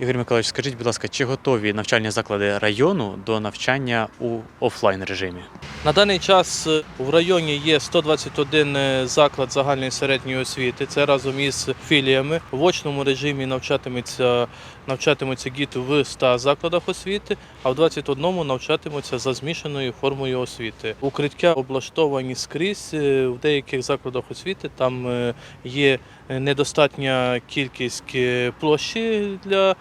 Ігор Миколаївич, скажіть, будь ласка, чи готові навчальні заклади району до навчання у офлайн режимі? На даний час е, в районі є 121 е, заклад загальної середньої освіти. Це разом із філіями. В очному режимі навчатиметься, навчатимуться діти в 100 закладах освіти, а в 21 навчатимуться за змішаною формою освіти. Укриття облаштовані скрізь е, в деяких закладах освіти. Там є недостатня кількість площі для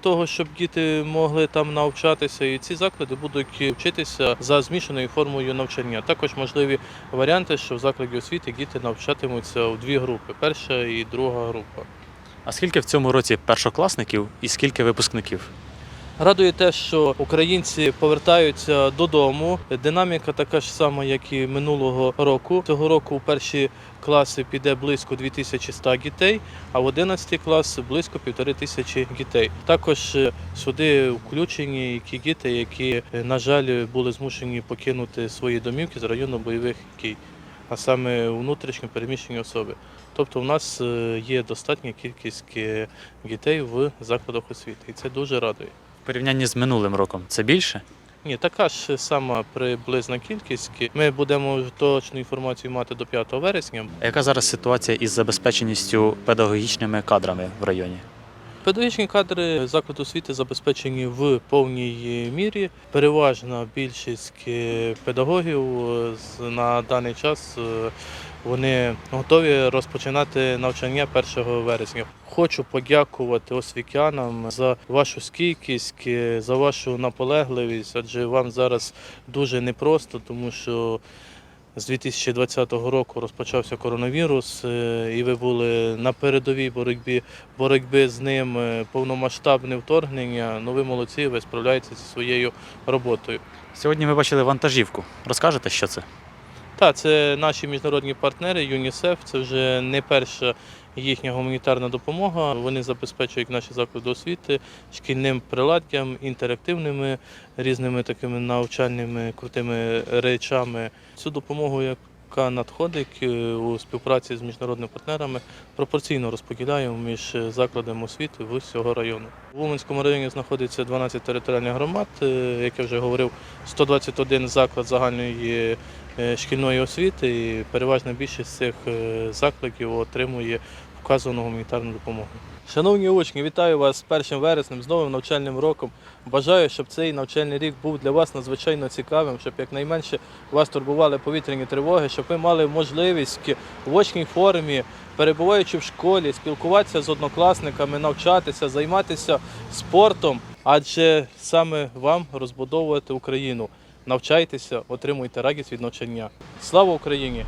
того, щоб діти могли там навчатися, і ці заклади будуть вчитися за змішаною формою навчання. Також можливі варіанти, що в закладі освіти діти навчатимуться у дві групи: перша і друга група. А скільки в цьому році першокласників і скільки випускників? Радує те, що українці повертаються додому. Динаміка така ж сама, як і минулого року. Цього року у перші класи піде близько 2100 дітей, а в 11 клас близько півтори тисячі дітей. Також е, сюди включені ті діти, які, е, на жаль, були змушені покинути свої домівки з району бойових дій, а саме внутрішньо переміщені особи. Тобто, у нас е, є достатня кількість дітей в закладах освіти, і це дуже радує. В порівнянні з минулим роком це більше? Ні, така ж сама приблизна кількість. Ми будемо точну інформацію мати до 5 вересня. А яка зараз ситуація із забезпеченістю педагогічними кадрами в районі? Педагогічні кадри закладу освіти забезпечені в повній мірі. Переважна більшість е, педагогів е, на даний час е, вони готові розпочинати навчання 1 вересня. Хочу подякувати освітянам за вашу стійкість, за вашу наполегливість, адже вам зараз дуже непросто, тому що з 2020 року розпочався коронавірус, е, і ви були на передовій боротьбі боротьби з ним, е, повномасштабне вторгнення. Ну ви молодці, ви справляєтеся зі своєю роботою. Сьогодні ми бачили вантажівку. Розкажете, що це? Так, це наші міжнародні партнери, ЮНІСЕФ. Це вже не перша їхня гуманітарна допомога. Вони забезпечують наші заклади освіти шкільним приладдям, інтерактивними різними такими навчальними крутими речами. Цю допомогу, яка надходить е, у співпраці з міжнародними партнерами, пропорційно розподіляємо між закладами освіти в цього району. В Уманському районі знаходиться 12 територіальних громад, е, як я вже говорив, 121 заклад загальної шкільної освіти, і переважна більшість цих е, закладів отримує вказану гуманітарну допомогу. Шановні учні, вітаю вас з 1 вереснем, з новим навчальним роком. Бажаю, щоб цей навчальний рік був для вас надзвичайно цікавим, щоб якнайменше вас турбували повітряні тривоги, щоб ви мали можливість в очній формі, перебуваючи в школі, спілкуватися з однокласниками, навчатися, займатися спортом, адже саме вам розбудовувати Україну. Навчайтеся, отримуйте радість від навчання. Слава Україні!